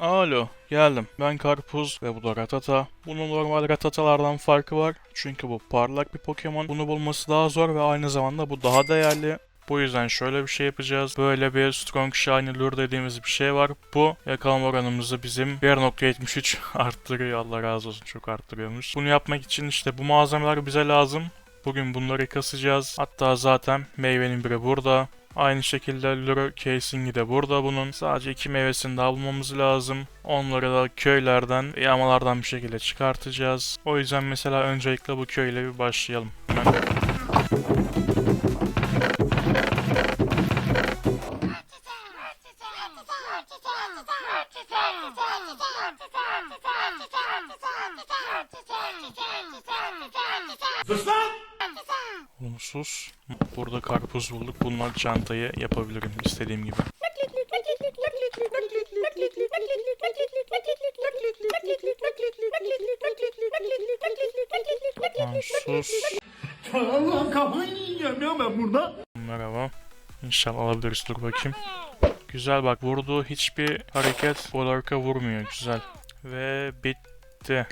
Alo, geldim. Ben Karpuz ve bu da Ratata. Bunun normal Ratatalardan farkı var. Çünkü bu parlak bir Pokemon. Bunu bulması daha zor ve aynı zamanda bu daha değerli. Bu yüzden şöyle bir şey yapacağız. Böyle bir Strong Shiny Lure dediğimiz bir şey var. Bu yakalama oranımızı bizim 1.73 arttırıyor. Allah razı olsun çok arttırıyormuş. Bunu yapmak için işte bu malzemeler bize lazım. Bugün bunları kasacağız. Hatta zaten meyvenin biri burada. Aynı şekilde Lure casing'i de burada bunun. Sadece iki meyvesini daha bulmamız lazım. Onları da köylerden, yağmalardan bir şekilde çıkartacağız. O yüzden mesela öncelikle bu köyle bir başlayalım. Hemen. Sus! bize. Burada karpuz bulduk. Bunlar çantayı yapabilirim istediğim gibi. Humusuz. Allah'ım kafayı yiyeceğim ya ben burada. Merhaba. İnşallah alabiliriz. Dur bakayım. Güzel bak vurduğu hiçbir hareket Polark'a vurmuyor. Güzel. Ve bitti.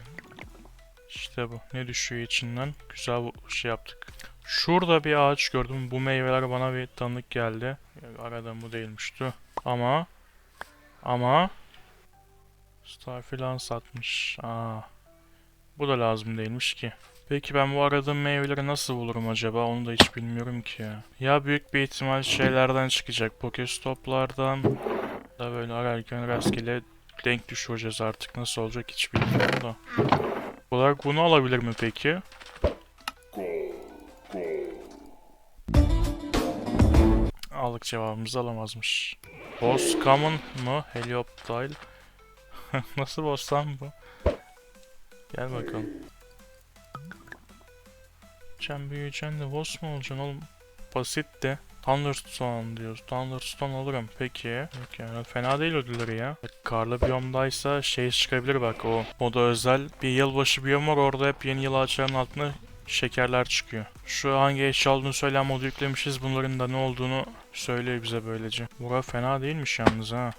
İşte bu. Ne düşüyor içinden? Güzel bir şey yaptık. Şurada bir ağaç gördüm. Bu meyveler bana bir tanıdık geldi. Aradığım bu değilmişti. Ama ama star filan satmış. Aa. Bu da lazım değilmiş ki. Peki ben bu aradığım meyveleri nasıl bulurum acaba? Onu da hiç bilmiyorum ki ya. Ya büyük bir ihtimal şeylerden çıkacak. Pokestoplardan da böyle ararken rastgele denk düşüreceğiz artık. Nasıl olacak hiç bilmiyorum da olarak bunu alabilir mi peki? Aldık cevabımızı alamazmış. Boss common mı? Helioptile. Nasıl boss lan bu? Gel bakalım. Sen büyüyeceksin de boss mu olacaksın oğlum? Basit de. Thunderstone diyoruz. Thunderstone alırım. Peki. Peki yani fena değil ödülleri ya. Karlı biyomdaysa şey çıkabilir bak o. O da özel bir yılbaşı biyom var. Orada hep yeni yıl ağaçlarının altına şekerler çıkıyor. Şu hangi eşya olduğunu söyleyen modu yüklemişiz. Bunların da ne olduğunu söylüyor bize böylece. Bura fena değilmiş yalnız ha.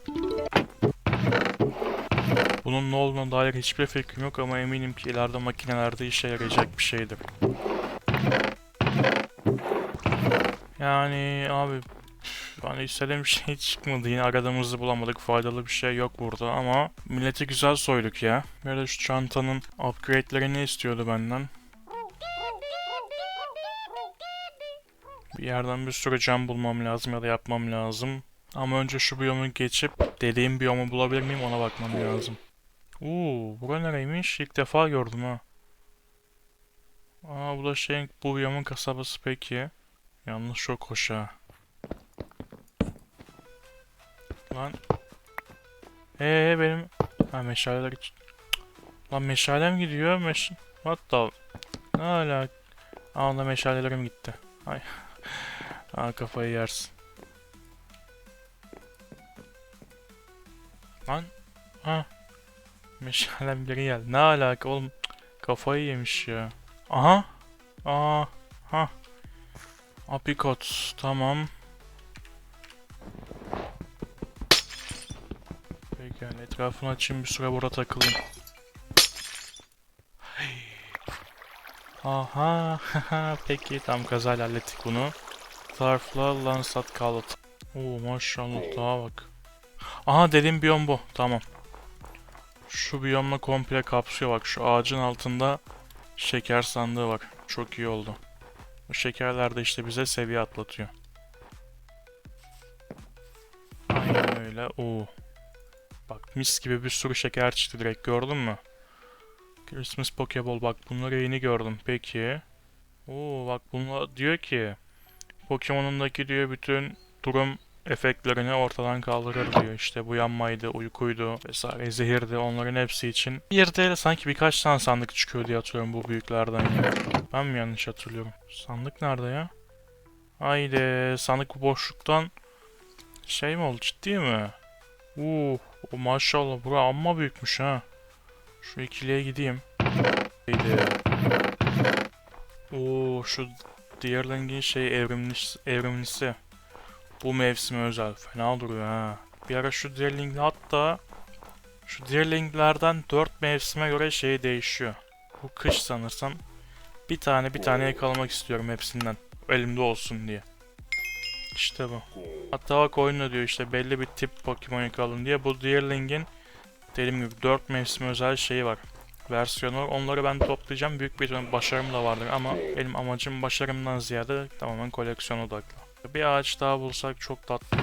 Bunun ne olduğuna dair hiçbir fikrim yok ama eminim ki ileride makinelerde işe yarayacak bir şeydir. Yani abi hani istediğim bir şey çıkmadı. Yine aradığımızı bulamadık. Faydalı bir şey yok burada ama milleti güzel soyduk ya. Böyle şu çantanın upgrade'lerini istiyordu benden. Bir yerden bir sürü cam bulmam lazım ya da yapmam lazım. Ama önce şu biyomu geçip dediğim biyomu bulabilir miyim ona bakmam lazım. Uuu bura nereymiş? İlk defa gördüm ha. Aa bu da şeyin bu biyomun kasabası peki. Yalnız çok hoş ha. Lan. Ee benim... Ha meşaleler hiç... Lan meşalem gidiyor. Meş... What the... Ne ala... Aa meşalelerim gitti. Ay. Aa kafayı yersin. Lan. Ha. Meşalem geri geldi. Ne alaka oğlum. Kafayı yemiş ya. Aha. Aa. Ha. Aprikot tamam. Peki yani etrafını açayım bir süre burada takılayım. Aha peki tam kazayla hallettik bunu. Tarfla Lansat Kalat. Oo maşallah daha bak. Aha derin biyom bu tamam. Şu biyomla komple kapsıyor bak şu ağacın altında şeker sandığı bak. Çok iyi oldu. Bu şekerler de işte bize seviye atlatıyor. Aynen öyle. Oo. Bak mis gibi bir sürü şeker çıktı direkt gördün mü? Christmas Pokeball bak bunları yeni gördüm. Peki. Oo bak bunlar diyor ki Pokemon'undaki diyor bütün durum efektlerini ortadan kaldırır diyor. İşte bu yanmaydı, uykuydu vesaire zehirdi onların hepsi için. Bir de sanki birkaç tane sandık çıkıyor diye hatırlıyorum bu büyüklerden. Ben mi yanlış hatırlıyorum? Sandık nerede ya? Haydi sandık bu boşluktan şey mi oldu ciddi mi? Uh, o maşallah bura amma büyükmüş ha. Şu ikiliye gideyim. Haydi. Oo şu diğer şey evrimlis, evrimlisi. Bu mevsime özel. Fena duruyor ha. Bir ara şu Deerling hatta şu Deerlinglerden 4 mevsime göre şey değişiyor. Bu kış sanırsam bir tane bir tane yakalamak istiyorum hepsinden. Elimde olsun diye. İşte bu. Hatta bak oyunda diyor işte belli bir tip Pokemon yakaladın diye. Bu Deerling'in dediğim gibi 4 mevsim özel şeyi var. Versiyonu. Onları ben toplayacağım. Büyük bir başarım da vardır ama benim amacım başarımdan ziyade tamamen koleksiyon odaklı. Bir ağaç daha bulsak çok tatlı.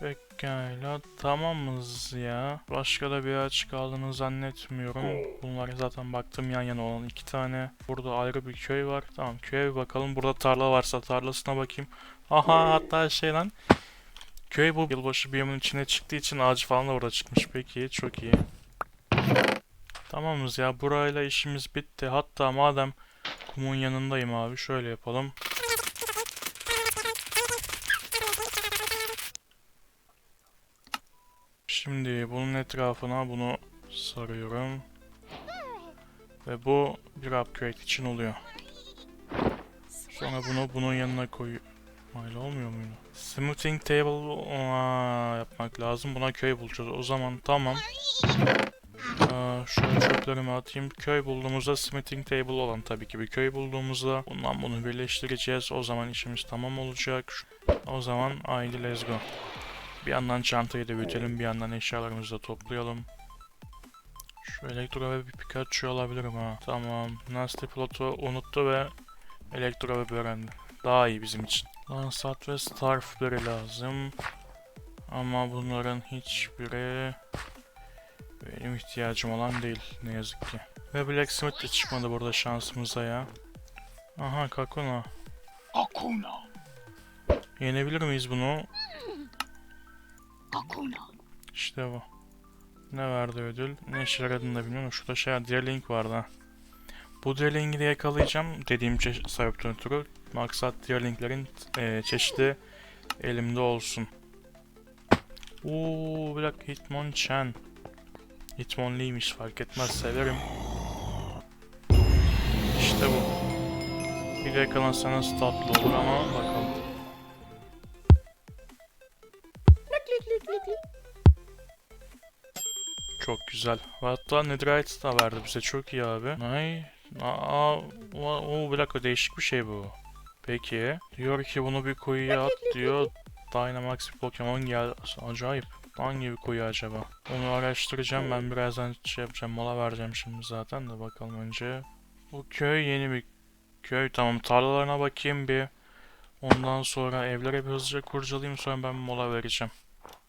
Pekala tamamız ya. Başka da bir ağaç kaldığını zannetmiyorum. Bunlar zaten baktım yan yana olan iki tane. Burada ayrı bir köy var. Tamam köye bir bakalım. Burada tarla varsa tarlasına bakayım. Aha hatta şey lan. Köy bu yılbaşı biyomunun içine çıktığı için ağacı falan da orada çıkmış. Peki çok iyi. Tamamız ya burayla işimiz bitti. Hatta madem kumun yanındayım abi şöyle yapalım. Şimdi bunun etrafına bunu sarıyorum. Ve bu bir upgrade için oluyor. Sonra bunu bunun yanına koy. Öyle olmuyor muydu? Smoothing table aa, yapmak lazım. Buna köy bulacağız. O zaman tamam. Aa, şöyle çöplerimi atayım. Köy bulduğumuzda smithing table olan tabii ki bir köy bulduğumuzda bundan bunu birleştireceğiz. O zaman işimiz tamam olacak. O zaman haydi let's go. Bir yandan çantayı da büyütelim, bir yandan eşyalarımızı da toplayalım. Şu elektro ve bir Pikachu alabilirim ha. Tamam. Nasty Plot'u unuttu ve elektro ve öğrendi. Daha iyi bizim için. Lansat ve Starfberry lazım. Ama bunların hiçbiri benim ihtiyacım olan değil ne yazık ki. Ve Blacksmith de çıkmadı burada şansımıza ya. Aha Kakuna. Akuna. Yenebilir miyiz bunu? Akuna. İşte bu. Ne verdi ödül? Ne işe yaradığını da bilmiyorum. Şurada şey Deerling vardı ha. Bu Deerling'i de yakalayacağım dediğim sebepten ötürü. Maksat Deerling'lerin eee çeşidi elimde olsun. Uuu Black Hitmonchan. Hitmonliymiş fark etmez severim. İşte bu. Bir de yakalansanız tatlı olur ama bakalım. Çok güzel. Hatta Netherite da verdi bize. Çok iyi abi. Ay. Aa, o bir dakika değişik bir şey bu. Peki. Diyor ki bunu bir kuyuya at diyor. Dynamax bir Pokemon gel. Acayip. Hangi bir kuyu acaba? Onu araştıracağım. Ben birazdan şey yapacağım. Mola vereceğim şimdi zaten de bakalım önce. Bu köy yeni bir köy. Tamam tarlalarına bakayım bir. Ondan sonra evlere bir hızlıca kurcalayayım sonra ben mola vereceğim.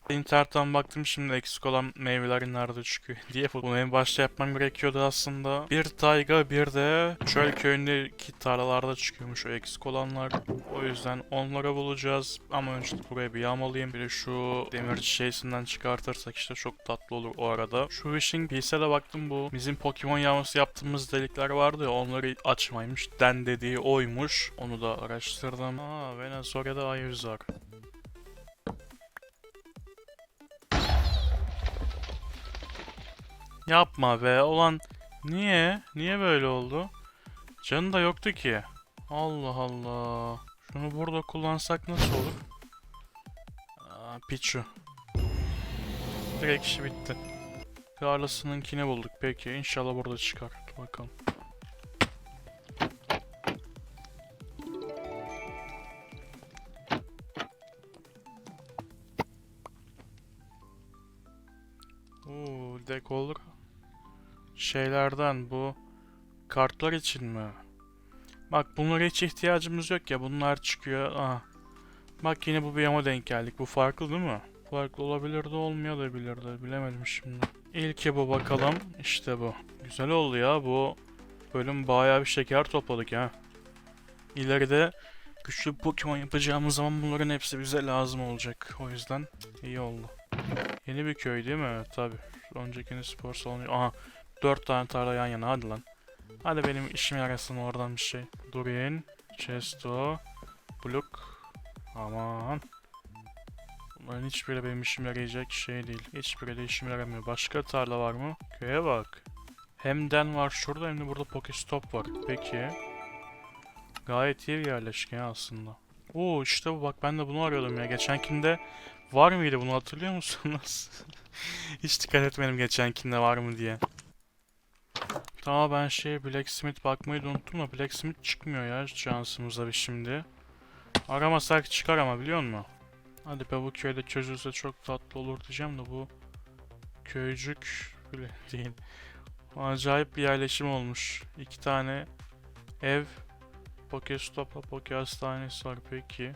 İnternetten baktım şimdi eksik olan meyvelerin nerede çıkıyor diye. Bunu en başta yapmam gerekiyordu aslında. Bir tayga bir de çöl köyündeki tarlalarda çıkıyormuş o eksik olanlar. O yüzden onları bulacağız. Ama önce buraya bir yağmalıyım. Bir de şu demir şeysinden çıkartırsak işte çok tatlı olur o arada. Şu Wishing Piece'e de baktım bu. Bizim Pokemon yağması yaptığımız delikler vardı ya onları açmaymış. Den dediği oymuş. Onu da araştırdım. Aa Venezuela'da Ayuzar. Yapma be. Ulan niye? Niye böyle oldu? Canı da yoktu ki. Allah Allah. Şunu burada kullansak nasıl olur? Aa, Pichu. Direkt işi bitti. Garlas'ınınkini bulduk. Peki inşallah burada çıkar. Bakalım. Şeylerden bu kartlar için mi? Bak bunlara hiç ihtiyacımız yok ya. Bunlar çıkıyor. Aha. Bak yine bu biyoma denk geldik. Bu farklı değil mi? Farklı olabilir de olmayabilir de. Bilemedim şimdi. İlki bu bakalım. İşte bu. Güzel oldu ya. Bu bölüm bayağı bir şeker topladık ha. İleride güçlü Pokemon yapacağımız zaman bunların hepsi bize lazım olacak. O yüzden iyi oldu. Yeni bir köy değil mi? Tabi. Öncekinin spor salonu. Aha. Dört tane tarla yan yana. Hadi lan. Hadi benim işim yarasın oradan bir şey. Durin. Chesto. Bluk. Aman. Bunların hiçbiri benim işim yarayacak şey değil. Hiçbiri de işim yaramıyor. Başka tarla var mı? Köye bak. Hem den var şurada hem de burada Pokestop var. Peki. Gayet iyi bir yerleşke aslında. Oo işte bu bak ben de bunu arıyordum ya. Geçenkinde Var mıydı bunu hatırlıyor musunuz? Hiç dikkat etmedim geçenkinde var mı diye. Tamam ben şey Blacksmith bakmayı da unuttum da Blacksmith çıkmıyor ya şansımıza bir şimdi. Aramasak çıkar ama biliyor musun? Hadi be bu köyde çözülse çok tatlı olur diyeceğim de bu köycük bile değil. Acayip bir yerleşim olmuş. İki tane ev, Pokestop'la Poke Hastanesi var peki.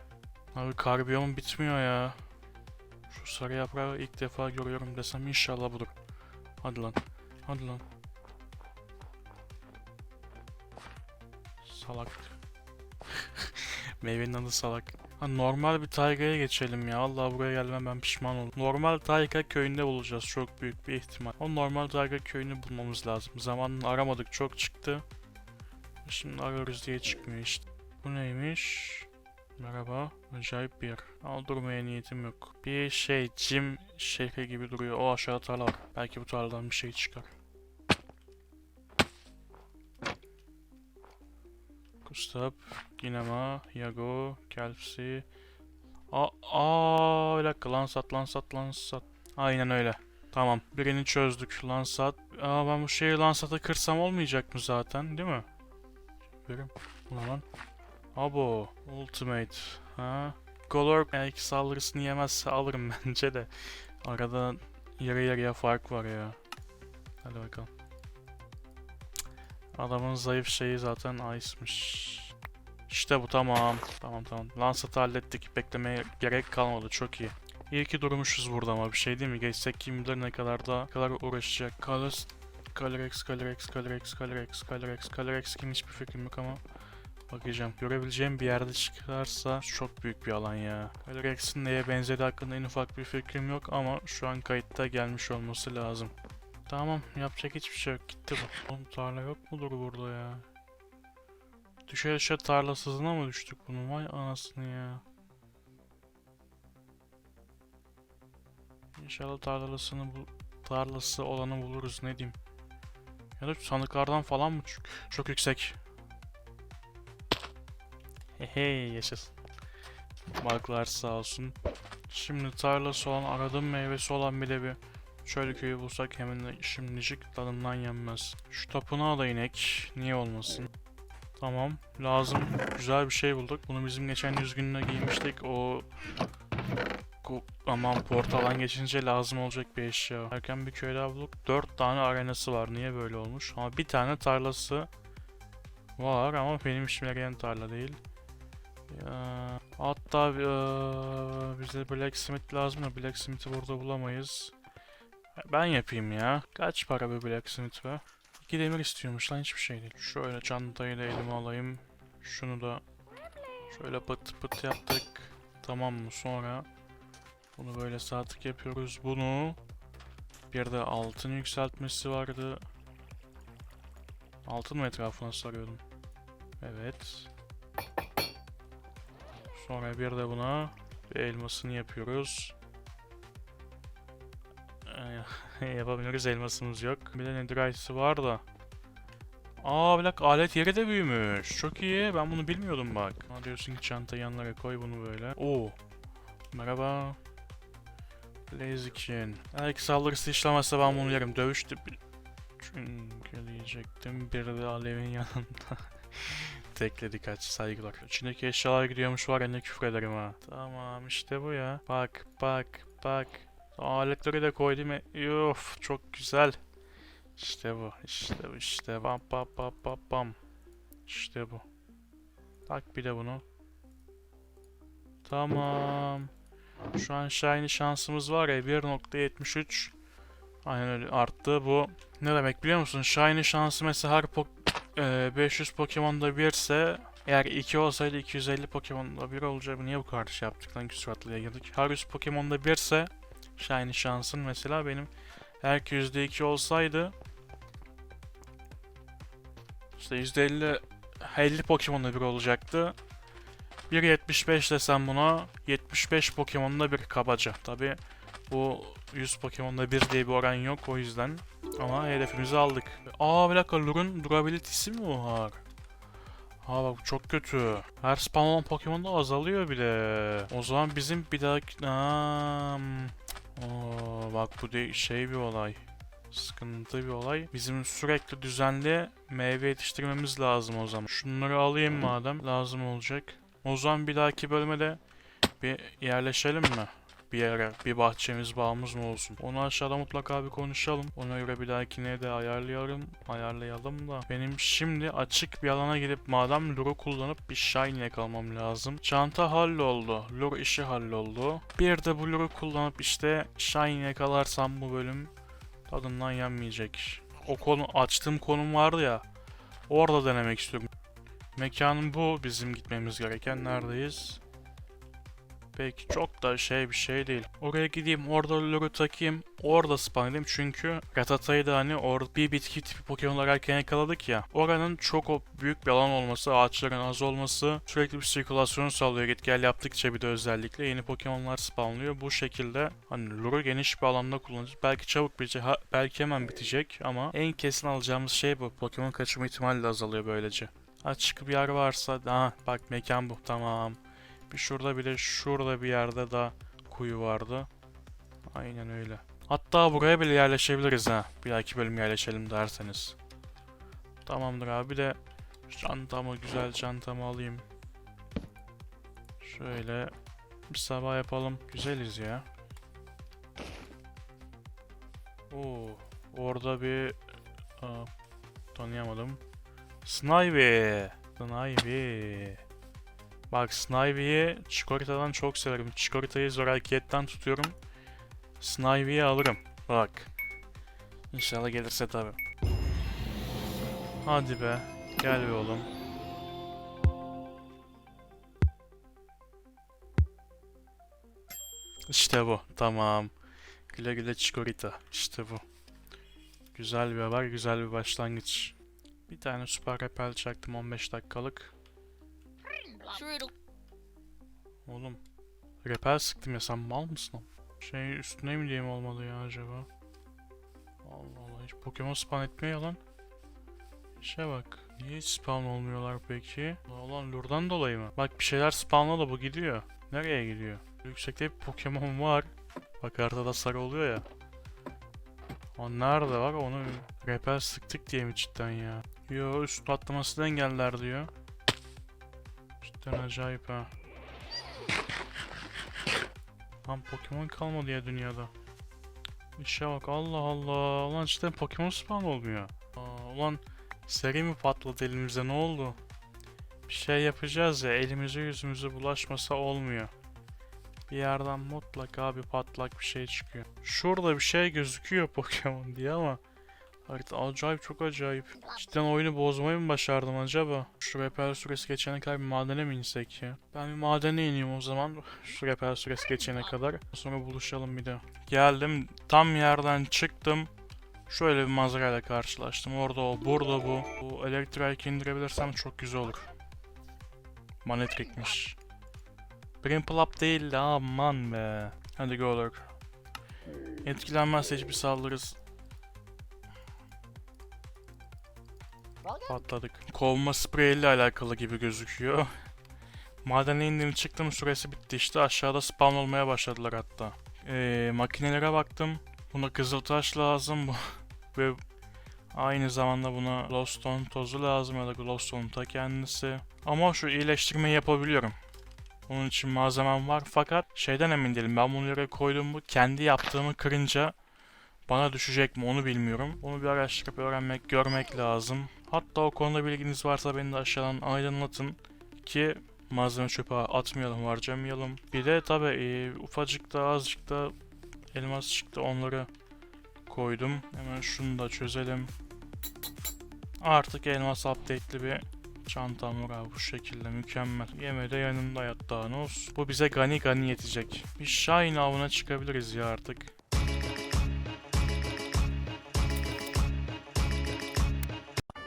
Abi karbiyom bitmiyor ya. Şu sarı yaprağı ilk defa görüyorum desem inşallah budur. Hadi lan. Hadi lan. Salak. Meyvenin adı salak. Ha, normal bir taygaya geçelim ya. Allah buraya gelmem ben pişman oldum. Normal tayga köyünde bulacağız çok büyük bir ihtimal. O normal tayga köyünü bulmamız lazım. Zamanını aramadık çok çıktı. Şimdi arıyoruz diye çıkmıyor işte. Bu neymiş? Merhaba. Acayip bir yer. Ama niyetim yok. Bir şey, cim şehri gibi duruyor. O aşağı tarla var. Belki bu tarladan bir şey çıkar. Gustav, Ginema, Yago, Kelpsi. Aa, aa, bir dakika. Lansat, Lansat, Lansat. Aynen öyle. Tamam. Birini çözdük. Lansat. Aa ben bu şeyi Lansat'a kırsam olmayacak mı zaten? Değil mi? Verim. Ulan lan. Abo. Ultimate. Ha. Golor belki saldırısını yemezse alırım bence de. Arada yarı yarıya fark var ya. Hadi bakalım. Adamın zayıf şeyi zaten Ice'mış. İşte bu tamam. Tamam tamam. Lansat'ı hallettik. Beklemeye gerek kalmadı. Çok iyi. İyi ki durmuşuz burada ama bir şey değil mi? Geçsek kim bilir ne kadar da kadar uğraşacak. Kalos Calyrex, Calyrex, Calyrex, Calyrex, Calyrex, Calyrex kim hiçbir fikrim yok ama bakacağım. Görebileceğim bir yerde çıkarsa çok büyük bir alan ya. Calyrex'in neye benzediği hakkında en ufak bir fikrim yok ama şu an kayıtta gelmiş olması lazım. Tamam yapacak hiçbir şey yok gitti bu. Oğlum tarla yok mudur burada ya? Düşe düşe tarlasızına mı düştük bunun? Vay anasını ya. İnşallah tarlasını bu tarlası olanı buluruz ne diyeyim. Ya da sandıklardan falan mı çık? Çok yüksek. Hey yaşasın. Balıklar sağ olsun. Şimdi tarlası olan aradığım meyvesi olan bir de bir şöyle köyü bulsak hemen şimdicik tadından yenmez. Şu tapınağa da inek. Niye olmasın? Tamam. Lazım. Güzel bir şey bulduk. Bunu bizim geçen yüz gününe giymiştik. O Aman portaldan geçince lazım olacak bir eşya. Erken bir köy daha bulduk. 4 tane arenası var. Niye böyle olmuş? Ama bir tane tarlası var ama benim işime yarayan tarla değil. Ya, hatta eee, bize blacksmith lazım da blacksmith'i burada bulamayız. Ben yapayım ya. Kaç para bir blacksmith be? 2 demir istiyormuş lan hiçbir şey değil. Şöyle çantayı da elime alayım. Şunu da şöyle pıt pıt yaptık. Tamam mı? Sonra bunu böyle sağ tık yapıyoruz. Bunu bir de altın yükseltmesi vardı. Altın mı etrafına sarıyordum? Evet. Sonra bir de buna bir elmasını yapıyoruz. Yapabiliriz elmasımız yok. Bir de netherite'sı var da. Aa bir dakika alet yeri de büyümüş. Çok iyi. Ben bunu bilmiyordum bak. Ha diyorsun ki çantayı yanlara koy bunu böyle. Oo. Merhaba. Blaziken. Eğer ki saldırısı işlemezse ben bunu yerim. Dövüştü. Çünkü diyecektim. Bir de alevin yanında. Tekledi kaç saygılar. İçindeki eşyalar gidiyormuş var ya ne küfür ederim ha. Tamam işte bu ya. Bak bak bak. Aletleri de koydum. Of çok güzel. İşte bu. işte bu. işte bam bam bam bam bam. İşte bu. Tak bir de bunu. Tamam. Şu an shiny şansımız var ya 1.73. Aynen öyle arttı bu. Ne demek biliyor musun? Shiny şansı mesela her po e, 500 Pokemon'da 1 ise eğer 2 olsaydı 250 Pokemon'da 1 olacak. Niye bu kadar şey yaptık lan küsuratlıya girdik. Her 100 Pokemon'da 1 ise Shiny şansın mesela benim eğer ki %2 olsaydı işte %50 50 Pokemon'da 1 olacaktı. 1.75 desem buna 75 Pokemon'da bir kabaca. Tabi bu 100 Pokemon'da bir diye bir oran yok o yüzden. Ama hedefimizi aldık. Aa bir dakika Lur'un durability'si mi var? Ha bak bu çok kötü. Her spawn olan Pokemon da azalıyor bile. O zaman bizim bir dahaki... Aa. Oo, bak bu de şey bir olay. Sıkıntı bir olay. Bizim sürekli düzenli meyve yetiştirmemiz lazım o zaman. Şunları alayım madem lazım olacak. O zaman bir dahaki bölümde bir yerleşelim mi? Bir yere, bir bahçemiz, bağımız mı olsun? Onu aşağıda mutlaka bir konuşalım. Ona göre bir dahakine de ayarlayalım. Ayarlayalım da. Benim şimdi açık bir alana gidip madem Lure'u kullanıp bir Shiny yakalamam lazım. Çanta halloldu. Lure işi halloldu. Bir de bu Lure'u kullanıp işte Shiny yakalarsam bu bölüm tadından yenmeyecek. O konu açtığım konum vardı ya. Orada denemek istiyorum. Mekanın bu bizim gitmemiz gereken. Neredeyiz? Peki çok da şey bir şey değil. Oraya gideyim, orada lure takayım, orada spawn edeyim çünkü Ratata'yı da hani orada bir bitki tipi Pokemon'lar erken yakaladık ya. Oranın çok o büyük bir alan olması, ağaçların az olması sürekli bir sirkülasyon sağlıyor. Git gel yaptıkça bir de özellikle yeni Pokemon'lar spawnlıyor. Bu şekilde hani lure geniş bir alanda kullanacağız. Belki çabuk bitecek, belki hemen bitecek ama en kesin alacağımız şey bu. Pokemon kaçırma ihtimali de azalıyor böylece. Açık bir yer varsa, ha bak mekan bu tamam. Bir şurada bir de şurada bir yerde daha kuyu vardı. Aynen öyle. Hatta buraya bile yerleşebiliriz ha. Bir dahaki bölüm yerleşelim derseniz. Tamamdır abi Bir de çantamı güzel çantamı alayım. Şöyle bir sabah yapalım. Güzeliz ya. Oo, orada bir Aa, tanıyamadım. Snivy. Snivy. Bak Snivy'yi Chikorita'dan çok severim. Chikorita'yı Zorakiyetten tutuyorum. Snivy'yi alırım. Bak. İnşallah gelirse tabi. Hadi be. Gel be oğlum. İşte bu. Tamam. Güle güle Chikorita. İşte bu. Güzel bir haber, güzel bir başlangıç. Bir tane süper repel çaktım 15 dakikalık. Oğlum. Repel sıktım ya sen mal mısın? Şey üstüne mi diyeyim olmadı ya acaba? Allah Allah hiç Pokemon spawn etmiyor lan. İşe bak. Niye hiç spawn olmuyorlar peki? Ulan lurdan dolayı mı? Bak bir şeyler spawnla da bu gidiyor. Nereye gidiyor? Yüksekte bir Pokemon var. Bak haritada sarı oluyor ya. O nerede var onu repel sıktık diye mi cidden ya? Yo üst atlamasını engeller diyor. Cidden acayip ha. Lan Pokemon kalmadı ya dünyada. İşe bak Allah Allah. Ulan cidden Pokemon spawn olmuyor. Aa, ulan seri mi patladı elimize ne oldu? Bir şey yapacağız ya elimize yüzümüze bulaşmasa olmuyor. Bir yerden mutlaka bir patlak bir şey çıkıyor. Şurada bir şey gözüküyor Pokemon diye ama Harita acayip çok acayip. Cidden oyunu bozmayı mı başardım acaba? Şu repair süresi geçene kadar bir madene mi insek ya? Ben bir madene ineyim o zaman. Şu repair süresi geçene kadar. Sonra buluşalım bir de. Geldim tam yerden çıktım. Şöyle bir manzarayla karşılaştım. Orada o, burada bu. Bu elektriği indirebilirsem çok güzel olur. Manetrikmiş. Brimplap değildi aman be. Hadi go lurk. Etkilenmezse hiçbir saldırırız. Patladık. Kovma spreyiyle alakalı gibi gözüküyor. Madene indim çıktım süresi bitti işte aşağıda spawn olmaya başladılar hatta. Ee, makinelere baktım. Buna kızıltaş lazım bu. Ve aynı zamanda buna glowstone tozu lazım ya da glowstone ta kendisi. Ama şu iyileştirmeyi yapabiliyorum. Onun için malzemem var fakat şeyden emin değilim. Ben bunu yere koydum bu kendi yaptığımı kırınca bana düşecek mi onu bilmiyorum. Onu bir araştırıp öğrenmek, görmek lazım. Hatta o konuda bilginiz varsa beni de aşağıdan aydınlatın ki malzeme çöpe atmayalım, harcamayalım. Bir de tabi e, ufacık da azıcık da elmas çıktı onları koydum. Hemen şunu da çözelim. Artık elmas update'li bir çantam var abi bu şekilde mükemmel. Yeme de yanımda yat. Bu bize gani gani yetecek. Bir Shine avına çıkabiliriz ya artık.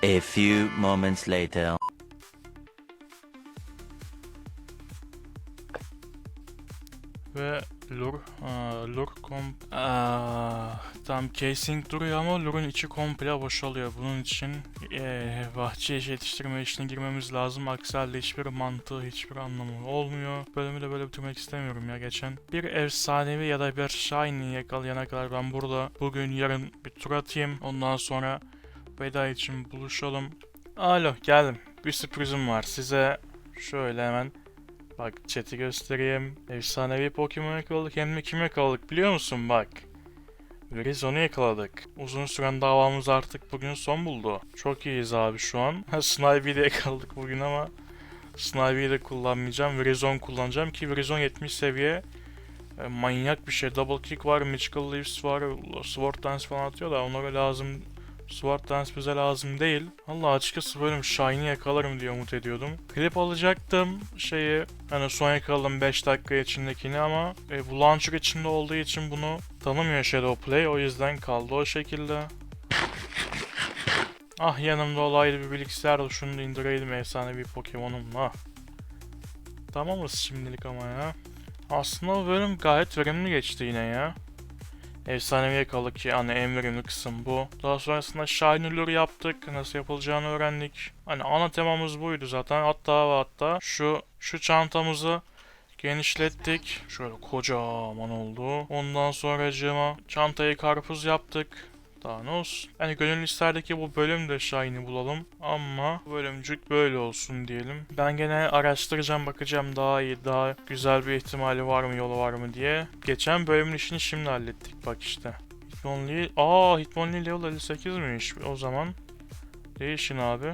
A few moments later. Ve lur, aa, lur komp, aa, Tamam casing duruyor ama lurun içi komple boşalıyor. Bunun için eee bahçe işi yetiştirme işine girmemiz lazım. Aksi hiçbir mantığı, hiçbir anlamı olmuyor. Bölümü de böyle bitirmek istemiyorum ya geçen. Bir efsanevi ya da bir shiny yakalayana kadar ben burada bugün yarın bir tur atayım. Ondan sonra veda için buluşalım. Alo geldim. Bir sürprizim var. Size şöyle hemen bak chat'i göstereyim. Efsanevi Pokemon yakaladık. Hem de kim yakaladık biliyor musun bak. Verizon'u yakaladık. Uzun süren davamız artık bugün son buldu. Çok iyiyiz abi şu an. Ha, Snively'de yakaladık bugün ama Snively'yi de kullanmayacağım. Verizon kullanacağım ki Verizon 70 seviye e, manyak bir şey. Double kick var, Magical Leaves var, Sword Dance falan atıyor da onlara lazım. Sword Dance bize lazım değil. Allah açıkçası bir Shiny yakalarım diye umut ediyordum. Klip alacaktım şeyi hani son yakaladım 5 dakika içindekini ama e, bu launcher içinde olduğu için bunu tanımıyor Shadow Play o yüzden kaldı o şekilde. Ah yanımda olaydı bir bilgisayar şunu da indireydim efsane bir Pokemon'umla. Tamamız şimdilik ama ya. Aslında bölüm gayet verimli geçti yine ya. Efsanevi yakaladık ki hani en verimli kısım bu. Daha sonrasında Shiny Lure yaptık. Nasıl yapılacağını öğrendik. Hani ana temamız buydu zaten. Hatta hatta şu şu çantamızı genişlettik. Şöyle kocaman oldu. Ondan sonra çantayı karpuz yaptık. Daha ne olsun. Yani gönül isterdi bu bölüm de Shine'i bulalım. Ama bölümcük böyle olsun diyelim. Ben gene araştıracağım bakacağım daha iyi daha güzel bir ihtimali var mı yolu var mı diye. Geçen bölümün işini şimdi hallettik bak işte. Hitmonlee... Aa Hitmonlee level 58'miş o zaman. Değişin abi.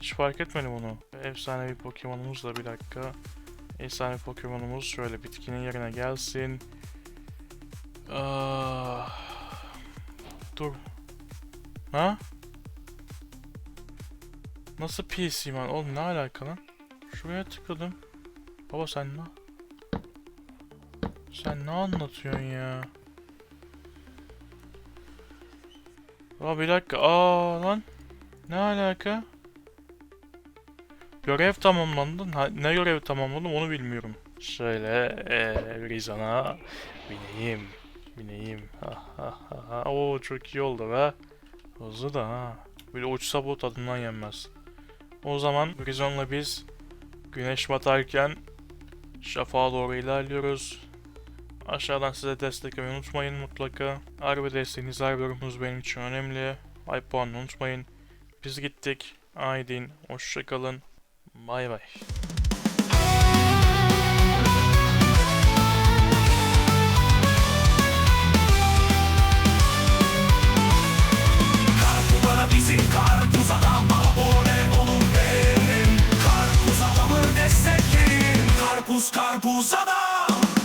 Hiç fark etmedim onu. Efsane bir Pokemon'umuz da bir dakika. Efsane Pokemon'umuz şöyle bitkinin yerine gelsin. Ah. Dur. Ha? Nasıl PC man? Oğlum ne alaka lan? Şuraya tıkladım. Baba sen ne? Sen ne anlatıyorsun ya? Aa bir dakika. Aa lan. Ne alaka? Görev tamamlandı. Ne görev tamamladım onu bilmiyorum. Şöyle eee Rizan'a bineyim. Bineyim. Ha, ha, ha. Oo çok iyi oldu be. Hızlı da ha. Böyle uçsa bu tadından yenmez. O zaman Rizon'la biz güneş batarken şafağa doğru ilerliyoruz. Aşağıdan size desteklemeyi unutmayın mutlaka. Harbi desteğiniz her bölümümüz benim için önemli. Ay puanını unutmayın. Biz gittik. Aydin. Hoşçakalın. Bay bay. karpuz adam Abone olun benim Karpuz adamı destekleyin. Karpuz karpuz adam.